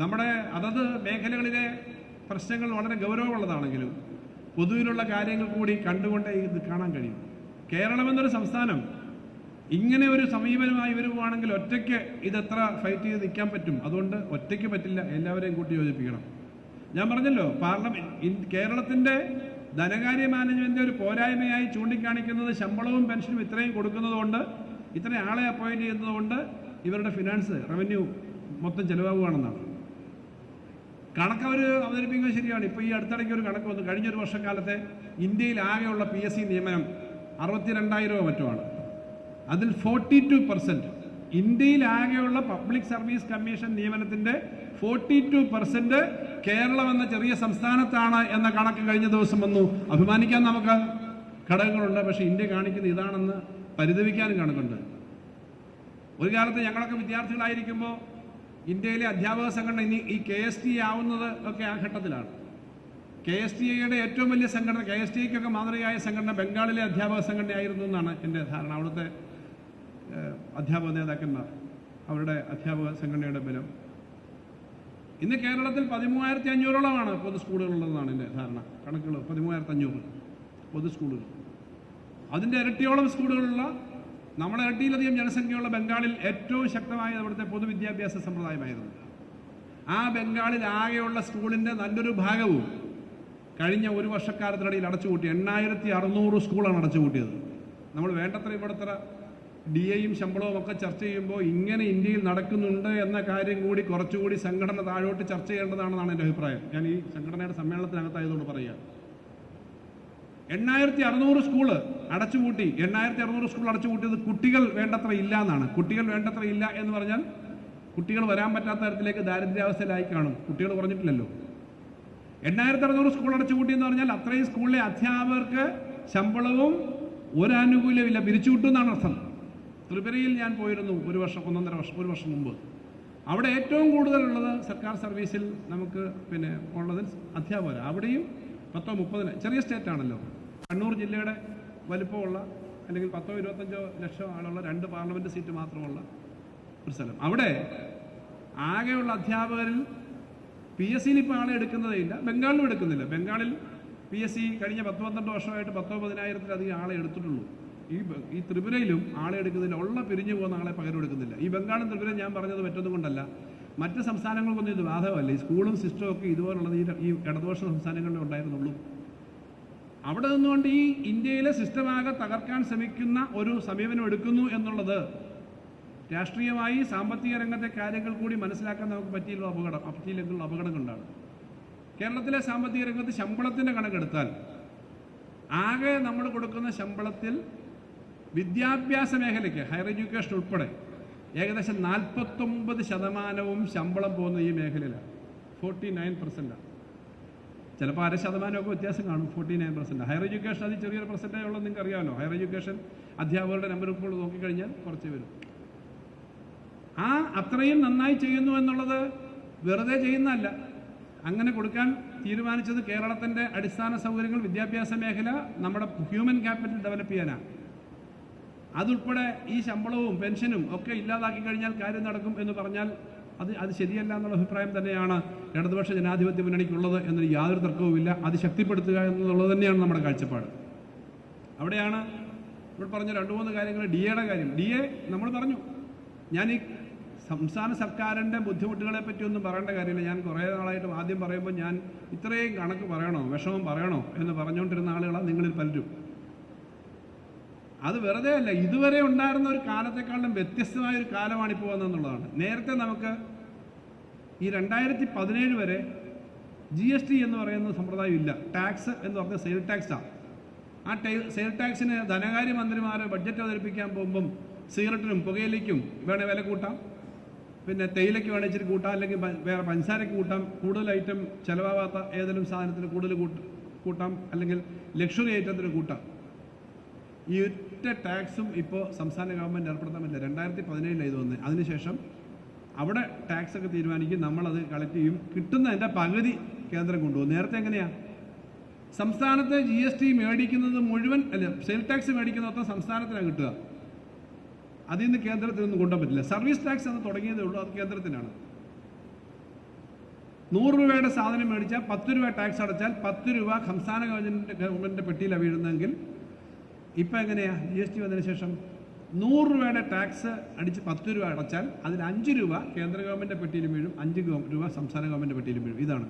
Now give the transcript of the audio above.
നമ്മുടെ അതത് മേഖലകളിലെ പ്രശ്നങ്ങൾ വളരെ ഗൗരവമുള്ളതാണെങ്കിലും പൊതുവിലുള്ള കാര്യങ്ങൾ കൂടി കണ്ടുകൊണ്ട് ഇത് കാണാൻ കഴിയും. കേരളം എന്നൊരു സംസ്ഥാനം ഇങ്ങനെ ഒരു സമീപനമായി വരുവാണെങ്കിൽ ഒറ്റയ്ക്ക് ഇതെത്ര ഫൈറ്റ് ചെയ്ത് നിൽക്കാൻ പറ്റും? അതുകൊണ്ട് ഒറ്റയ്ക്ക് പറ്റില്ല. എല്ലാവരെയും കൂട്ടി യോജിപ്പിക്കണം. ഞാൻ പറഞ്ഞല്ലോ പാർലമെന്റ് കേരളത്തിന്റെ ധനകാര്യ മാനേജ്മെന്റ് ഒരു പോരായ്മയായി ചൂണ്ടിക്കാണിക്കുന്നത് ശമ്പളവും പെൻഷനും ഇത്രയും കൊടുക്കുന്നതുകൊണ്ട് ഇത്രയും ആളെ അപ്പോയിന്റ് ചെയ്യുന്നതുകൊണ്ട് ഇവരുടെ ഫിനാൻസ് റവന്യൂ മൊത്തം ചെലവാകുകയാണെന്നാണ് കണക്ക് അവർ അവതരിപ്പിക്കുന്നത് ശരിയാണ്. ഇപ്പോൾ ഈ അടുത്തിടയ്ക്ക് ഒരു കണക്ക് വന്നു. കഴിഞ്ഞ ഒരു വർഷക്കാലത്തെ ഇന്ത്യയിൽ ആകെയുള്ള പി എസ് സി നിയമനം അറുപത്തിരണ്ടായിരമോ മറ്റോ ആണ് അതിൽ ഫോർട്ടി ടു പെർസെന്റ് ഇന്ത്യയിൽ ആകെയുള്ള പബ്ലിക് സർവീസ് കമ്മീഷൻ നിയമനത്തിന്റെ ഫോർട്ടി ടു പെർസെന്റ് കേരളം എന്ന ചെറിയ സംസ്ഥാനത്താണ് എന്ന കണക്ക് കഴിഞ്ഞ ദിവസം വന്നു. അഭിമാനിക്കാൻ നമുക്ക്. ഘടകങ്ങളുണ്ട് പക്ഷേ ഇന്ത്യ കാണിക്കുന്ന ഇതാണെന്ന് പരിതപിക്കാനും കണക്കുണ്ട്. ഒരു കാലത്ത് ഞങ്ങളൊക്കെ വിദ്യാർത്ഥികളായിരിക്കുമ്പോൾ ഇന്ത്യയിലെ അധ്യാപക സംഘടന ഇനി ഈ കെ എസ് ടി ആവുന്നത് ഒക്കെ ആ ഘട്ടത്തിലാണ്. കെ എസ് ടി ഐയുടെ ഏറ്റവും വലിയ സംഘടന കെ എസ് ടി ഐക്കൊക്കെ മാതൃകയായ സംഘടന ബംഗാളിലെ അധ്യാപക സംഘടനയായിരുന്നു എന്നാണ് എന്റെ ധാരണ. അവിടുത്തെ അധ്യാപക നേതാക്കന്മാർ അവരുടെ അധ്യാപക സംഘടനയുടെ ബലം. ഇന്ന് കേരളത്തിൽ പതിമൂവായിരത്തി അഞ്ഞൂറോളമാണ് പൊതു സ്കൂളുകളുള്ളതെന്നാണ് എന്റെ ധാരണ. കണക്കുകൾ പതിമൂവായിരത്തി അഞ്ഞൂറ് പൊതു സ്കൂളുകൾ അതിന്റെ ഇരട്ടിയോളം സ്കൂളുകളുള്ള നമ്മുടെ ഇരട്ടിയിലധികം ജനസംഖ്യയുള്ള ബംഗാളിൽ ഏറ്റവും ശക്തമായ അവിടുത്തെ പൊതുവിദ്യാഭ്യാസ സമ്പ്രദായമായിരുന്നു. ആ ബംഗാളിൽ ആകെയുള്ള സ്കൂളിന്റെ നല്ലൊരു ഭാഗവും കഴിഞ്ഞ ഒരു വർഷക്കാലത്തിനിടയിൽ അടച്ചുകൂട്ടി എണ്ണായിരത്തി അറുന്നൂറ് സ്കൂളാണ് അടച്ചുകൂട്ടിയത് നമ്മൾ വേണ്ടത്ര ഇവിടത്ര ഡി എയും ശമ്പളവും ഒക്കെ ചർച്ച ചെയ്യുമ്പോൾ ഇങ്ങനെ ഇന്ത്യയിൽ നടക്കുന്നുണ്ട് എന്ന കാര്യം കൂടി കുറച്ചുകൂടി സംഘടന താഴോട്ട് ചർച്ച ചെയ്യേണ്ടതാണെന്നാണ് എന്റെ അഭിപ്രായം. ഞാൻ ഈ സംഘടനയുടെ സമ്മേളനത്തിനകത്തായതുകൊണ്ട് പറയുക. എണ്ണായിരത്തി അറുന്നൂറ് സ്കൂൾ അടച്ചുപൂട്ടി. എണ്ണായിരത്തി അറുന്നൂറ് സ്കൂൾ അടച്ചുപൂട്ടിയത് കുട്ടികൾ വേണ്ടത്ര ഇല്ല എന്നാണ്. കുട്ടികൾ വേണ്ടത്ര ഇല്ല എന്ന് പറഞ്ഞാൽ കുട്ടികൾ വരാൻ പറ്റാത്ത തരത്തിലേക്ക് ദാരിദ്ര്യാവസ്ഥയിലായി കാണും. കുട്ടികൾ കുറഞ്ഞിട്ടില്ലല്ലോ. എണ്ണായിരത്തി അറുന്നൂറ് സ്കൂൾ അടച്ചുപൂട്ടി എന്ന് പറഞ്ഞാൽ അത്രയും സ്കൂളിലെ അധ്യാപകർക്ക് ശമ്പളവും ഒരാനുകൂല്യമില്ല പിരിച്ചുവിട്ടു എന്നാണ് അർത്ഥം. ത്രിപുരയിൽ ഞാൻ പോയിരുന്നു ഒരു വർഷം ഒന്നൊന്നര വർഷം ഒരു വർഷം മുമ്പ്. അവിടെ ഏറ്റവും കൂടുതലുള്ളത് സർക്കാർ സർവീസിൽ നമുക്ക് പിന്നെ ഉള്ളത് അധ്യാപകർ അവിടെയും പത്തോ മുപ്പതിന് ചെറിയ സ്റ്റേറ്റ് ആണല്ലോ കണ്ണൂർ ജില്ലയുടെ വലിപ്പമുള്ള അല്ലെങ്കിൽ പത്തോ ഇരുപത്തഞ്ചോ ലക്ഷം ആളുള്ള രണ്ട് പാർലമെന്റ് സീറ്റ് മാത്രമുള്ള ഒരു സ്ഥലം. അവിടെ ആകെയുള്ള അധ്യാപകരിൽ പി എസ് സിയിൽ ഇപ്പോൾ ആളെ എടുക്കുന്നതേ ഇല്ല. ബംഗാളിലും എടുക്കുന്നില്ല. ബംഗാളിൽ പി എസ് സി കഴിഞ്ഞ പത്ത് പന്ത്രണ്ട് വർഷമായിട്ട് പത്തോ പതിനായിരത്തിലധികം ആളെ എടുത്തിട്ടുള്ളൂ. ഈ ഈ ത്രിപുരയിലും ആളെ എടുക്കുന്നില്ല ഉള്ള പിരിഞ്ഞു പോകുന്ന ആളെ പകരം എടുക്കുന്നില്ല. ഈ ബംഗാളും ത്രിപുരയും ഞാൻ പറഞ്ഞത് മറ്റൊന്നും കൊണ്ടല്ല മറ്റ് സംസ്ഥാനങ്ങൾക്കൊന്നും ഇത് ബാധകമല്ല. ഈ സ്കൂളും സിസ്റ്റവും ഒക്കെ ഇതുപോലുള്ളത് ഈ ഇടതുപക്ഷ സംസ്ഥാനങ്ങളിലേ ഉണ്ടായിരുന്നുള്ളൂ. അവിടെ നിന്നുകൊണ്ട് ഈ ഇന്ത്യയിലെ സിസ്റ്റമാകെ തകർക്കാൻ ശ്രമിക്കുന്ന ഒരു സമീപനം എടുക്കുന്നു എന്നുള്ളത് രാഷ്ട്രീയമായി സാമ്പത്തിക രംഗത്തെ കാര്യങ്ങൾ കൂടി മനസ്സിലാക്കാൻ നമുക്ക് പറ്റിയുള്ള അപകടം പറ്റിയില്ലെന്നുള്ള അപകടം കേരളത്തിലെ സാമ്പത്തിക രംഗത്ത് ശമ്പളത്തിന്റെ കണക്കെടുത്താൽ ആകെ നമ്മൾ കൊടുക്കുന്ന ശമ്പളത്തിൽ വിദ്യാഭ്യാസ മേഖലയ്ക്ക് ഹയർ എഡ്യൂക്കേഷൻ ഉൾപ്പെടെ ഏകദേശം നാൽപ്പത്തൊമ്പത് ശതമാനവും ശമ്പളം പോകുന്നത് ഈ മേഖലയിലാണ്. ഫോർട്ടി നയൻ പെർസെന്റാണ് ചിലപ്പോൾ അര ശതമാനമൊക്കെ വ്യത്യാസം കാണും forty nine percent higher education അത് ചെറിയൊരു പെർസെന്റേജ് ഉള്ളത് നിങ്ങൾക്ക് അറിയാമല്ലോ. ഹയർ എഡ്യൂക്കേഷൻ അധ്യാപകരുടെ നമ്പർ ഇപ്പോൾ നോക്കിക്കഴിഞ്ഞാൽ കുറച്ച് വരും. ആ അത്രയും നന്നായി ചെയ്യുന്നു എന്നുള്ളത് വെറുതെ ചെയ്യുന്നതല്ല. അങ്ങനെ കൊടുക്കാൻ തീരുമാനിച്ചത് കേരളത്തിന്റെ അടിസ്ഥാന സൗകര്യങ്ങൾ വിദ്യാഭ്യാസ മേഖല നമ്മുടെ ഹ്യൂമൻ ക്യാപിറ്റൽ ഡെവലപ്പ് ചെയ്യാനാണ് അതുൾപ്പെടെ ഈ ശമ്പളവും പെൻഷനും ഒക്കെ ഇല്ലാതാക്കി കഴിഞ്ഞാൽ കാര്യം നടക്കും എന്ന് പറഞ്ഞാൽ അത് അത് ശരിയല്ല എന്നുള്ള അഭിപ്രായം തന്നെയാണ് ഇടതുപക്ഷ ജനാധിപത്യ മുന്നണിക്കുള്ളത് എന്നൊരു യാതൊരു തർക്കവുമില്ല. അത് ശക്തിപ്പെടുത്തുക എന്നുള്ളത് തന്നെയാണ് നമ്മുടെ കാഴ്ചപ്പാട്. അവിടെയാണ് ഇവിടെ പറഞ്ഞ രണ്ട് മൂന്ന് കാര്യങ്ങൾ. ഡി എയുടെ കാര്യം. ഡി എ നമ്മൾ പറഞ്ഞു. ഞാൻ ഈ സംസ്ഥാന സർക്കാരിന്റെ ബുദ്ധിമുട്ടുകളെ പറ്റിയൊന്നും പറയേണ്ട കാര്യമില്ല. ഞാൻ കുറേ നാളായിട്ട് ആദ്യം പറയുമ്പോൾ ഞാൻ ഇത്രയും കണക്ക് പറയണോ വിഷമം പറയണോ എന്ന് പറഞ്ഞുകൊണ്ടിരുന്ന ആളുകളാണ് നിങ്ങളിൽ പലരും. അത് വെറുതെ അല്ല ഇതുവരെ ഉണ്ടായിരുന്ന ഒരു കാലത്തെക്കാളും വ്യത്യസ്തമായ ഒരു കാലമാണ് ഇപ്പോൾ വന്നതെന്നുള്ളതാണ്. നേരത്തെ നമുക്ക് ഈ രണ്ടായിരത്തി പതിനേഴ് വരെ ജി എസ് ടി എന്ന് പറയുന്ന സമ്പ്രദായം ഇല്ല. ടാക്സ് എന്ന് പറഞ്ഞ സെയിൽ ടാക്സാണ് ആ. ടൈ- സെയിൽ ടാക്സിന് ധനകാര്യ മന്ത്രിമാർ ബഡ്ജറ്റ് അവതരിപ്പിക്കാൻ പോകുമ്പം സിഗരറ്റിനും പുകയിലേക്കും വേണേൽ വില കൂട്ടാം. പിന്നെ തേയിലയ്ക്ക് വേണേൽ ഇച്ചിരി കൂട്ടാം. അല്ലെങ്കിൽ വേറെ പഞ്ചസാരയ്ക്ക് കൂട്ടാം. കൂടുതൽ ഐറ്റം ചിലവാകാത്ത ഏതെങ്കിലും സാധനത്തിന് കൂടുതൽ കൂട്ടാം അല്ലെങ്കിൽ ലക്ഷറി ഐറ്റത്തിന് കൂട്ടാം. ഈ ഒറ്റ ടാക്സും ഇപ്പോൾ സംസ്ഥാന ഗവൺമെന്റ് ഏർപ്പെടുത്താൻ രണ്ടായിരത്തി പതിനേഴിലാണ് ഇത് വന്നത് അതിനുശേഷം അവിടെ ടാക്സ് ഒക്കെ തീരുമാനിക്കും. നമ്മളത് കളക്ട് ചെയ്യും. കിട്ടുന്നതിന്റെ പകുതി കേന്ദ്രം കൊണ്ടുപോകും. നേരത്തെ എങ്ങനെയാണ് സംസ്ഥാനത്ത് ജി എസ് ടി മേടിക്കുന്നത് മുഴുവൻ അല്ല സെയിൽ ടാക്സ് മേടിക്കുന്നതൊക്കെ സംസ്ഥാനത്തിനാണ് കിട്ടുക. അതിൽ നിന്ന് കേന്ദ്രത്തിൽ നിന്ന് കൊണ്ടുപോകാൻ പറ്റില്ല. സർവീസ് ടാക്സ് അന്ന് തുടങ്ങിയതേ ഉള്ളൂ. അത് കേന്ദ്രത്തിനാണ്. നൂറ് രൂപയുടെ സാധനം മേടിച്ചാൽ പത്ത് രൂപ ടാക്സ് അടച്ചാൽ പത്ത് രൂപ സംസ്ഥാന ഗവൺമെന്റ് ഗവൺമെന്റിന്റെ പെട്ടിയിലാണ് വീഴുന്നതെങ്കിൽ ഇപ്പം എങ്ങനെയാ? ജി എസ് ടി വന്നതിന് ശേഷം നൂറ് രൂപയുടെ ടാക്സ് അടിച്ച് പത്ത് രൂപ അടച്ചാൽ അതിൽ അഞ്ച് രൂപ കേന്ദ്ര ഗവൺമെന്റ് പെട്ടിയിൽ വീഴും അഞ്ച് രൂപ സംസ്ഥാന ഗവൺമെന്റ് പെട്ടിയിൽ വീഴും. ഇതാണ്.